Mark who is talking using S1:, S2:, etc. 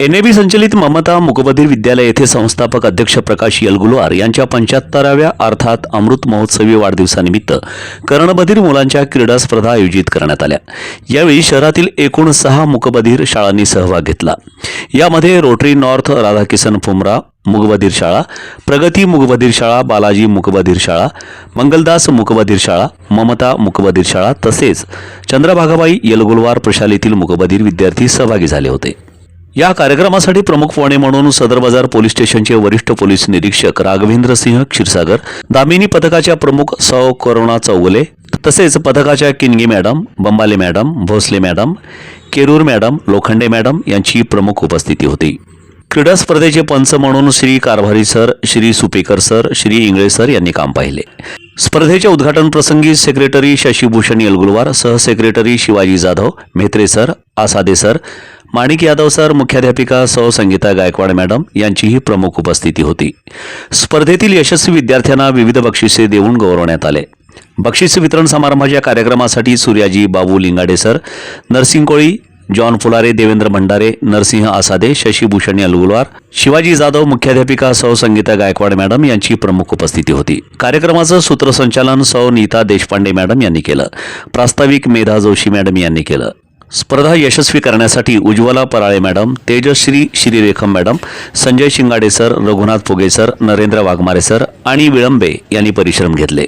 S1: NAB संचलित ममता मुकबधीर विद्यालय येथे संस्थापक अध्यक्ष प्रकाश यलगुलवार यांच्या पंच्याहत्तराव्या अर्थात अमृत महोत्सवी वाढदिवसानिमित्त कर्णबधीर मुलांच्या क्रीडा स्पर्धा आयोजित करण्यात आल्या. यावेळी शहरातील एकूण सहा मुकबधीर शाळांनी सहभाग घेतला. यामध्ये रोटरी नॉर्थ राधाकिसन फुमरा मुगबधीर शाळा प्रगती मुगबधीर शाळा बालाजी मुकबधीर शाळा मंगलदास मुकबधीर शाळा ममता मुकबधीर शाळा तसेच चंद्रभागाबाई यलगुलवार प्रशालेतील मुकबधीर विद्यार्थी सहभागी झाले होते. या कार्यक्रमासाठी प्रमुख पाहुणे म्हणून सदर बाजार पोलीस स्टेशनचे वरिष्ठ पोलीस निरीक्षक राघवेंद्र सिंह क्षीरसागर दामिनी पथकाच्या प्रमुख सौ करुणा चौगुले तसेच पथकाच्या Kingi madam Bambale madam Bhosale madam Kerur madam Lokhande madam यांची प्रमुख उपस्थिती होती. क्रीडा स्पर्धेचे पंच म्हणून Shri Karbhari sir Shri Supekar sir Shri Ingale sir यांनी काम पाहिले. स्पर्धेच्या उद्घाटन प्रसंगी secretary Shashibhushan Yelgulwar सहसेक्रेटरी Shivaji Jadhav Metre sir Asade sir Manik Yadav sir मुख्याध्यापिका सौ संगीता गायकवाड मॅडम यांचीही प्रमुख उपस्थिती होती. स्पर्धेतील यशस्वी विद्यार्थ्यांना विविध बक्षिसे देऊन गौरवण्यात आले. बक्षीस वितरण समारंभाच्या कार्यक्रमासाठी सूर्याजी बाबू लिंगाडे सर नरसिंग कोळी जॉन फुलारे देवेंद्र भंडारे नरसिंह आसादे शशीभूषण यलगुलवार शिवाजी जाधव मुख्याध्यापिका सौ संगीता गायकवाड मॅडम यांची प्रमुख उपस्थिती होती. कार्यक्रमाचं सूत्रसंचालन सौ नीता देशपांडे मॅडम यांनी केलं. प्रास्ताविक मेधा जोशी मॅडम यांनी केलं. स्पर्धा यशस्वी करण्यासाठी Ujjwala Parale madam Tejashri Shrirekham madam Sanjay Shingade sir Raghunath Phuge sir Narendra Waghmare sir आणि विळंबे यांनी परिश्रम घेतले.